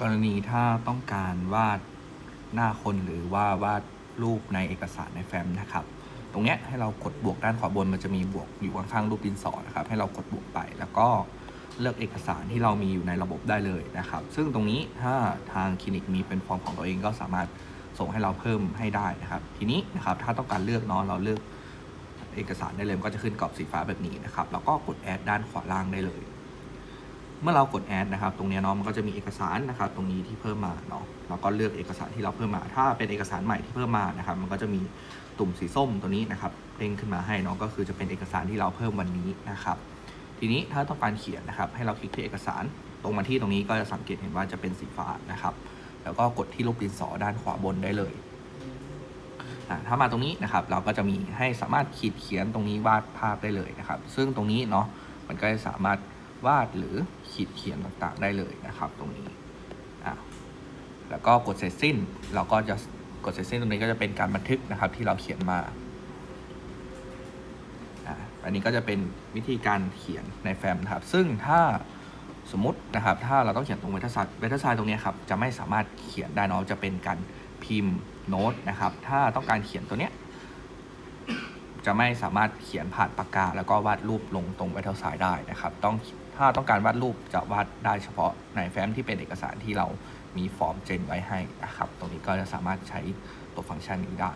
กรณีถ้าต้องการวาดหน้าคนหรือว่าวาดรูปในเอกสารในแฟ้มนะครับ ตรงเนี้ยให้เรากดบวกด้านขวาบนมันจะมีบวกอยู่ข้างๆรูปดินสอนะครับ ให้เรากดบวกไปแล้วก็เลือกเอกสารที่เรามีอยู่ในระบบได้เลยนะครับ ซึ่งตรงนี้ถ้าทางคลินิกมีเป็นฟอร์มของตัวเองก็สามารถส่งให้เราเพิ่มให้ได้นะครับ ทีนี้นะครับถ้าต้องการเลือกเนาะเราเลือกเอกสารได้เลยก็จะขึ้นกรอบสีฟ้าแบบนี้นะครับ แล้วก็กดแอดด้านขวาล่างได้เลย เมื่อเรากดแอดนะครับ ตรงนี้เนาะมันก็จะมีเอกสารนะครับ ตรงนี้ที่เพิ่มมาเนาะเราก็เลือกเอกสารที่เราเพิ่มมา ถ้าเป็นเอกสารใหม่ที่เพิ่มมานะครับ มันก็จะมีตุ่มสีส้มตัวนี้นะครับเด้งขึ้นมาให้เนาะก็คือจะเป็นเอกสารที่เราเพิ่มวันนี้นะครับ ทีนี้ถ้าต้องการเขียนนะครับ ให้เราคลิกที่เอกสารตรงมาที่ตรงนี้ก็จะสังเกตเห็นว่าจะเป็นสีฟ้านะครับ แล้วก็กดที่รูปดินสอด้านขวาบนได้เลยอ่าถ้ามาตรงนี้นะครับ เราก็จะมีให้สามารถขีดเขียนตรงนี้วาดภาพได้เลยนะครับ ซึ่งตรงนี้เนาะมันก็จะสามารถ วาดหรือขีดเขียนต่างๆ ได้เลยนะครับตรงนี้อ่าแล้วก็กดเสร็จสิ้น เราก็จะกดเสร็จสิ้นตรงนี้ก็จะเป็นการบันทึกนะครับที่เราเขียนมาอันนี้ก็จะเป็นวิธีการเขียนในแฟ้มนะครับ ซึ่งถ้าสมมตินะครับ ถ้าเราต้องเขียนตรงเวทไซน์เวทไซน์ตรงนี้ครับ จะไม่สามารถเขียนได้เนอะจะเป็นการพิมพ์โน้ตนะครับ ถ้าต้องการเขียนตัวเนี้ย จะไม่สามารถเขียนผ่านปากกา แล้วก็วาดรูปลงตรงเท่าสายได้นะครับต้องถ้าต้องการวาดรูปจะวาดได้เฉพาะในแฟ้มที่เป็นเอกสารที่เรามีฟอร์มเจนไว้ให้นะครับ ตรงนี้ก็จะสามารถใช้ตัวฟังก์ชันนี้ได้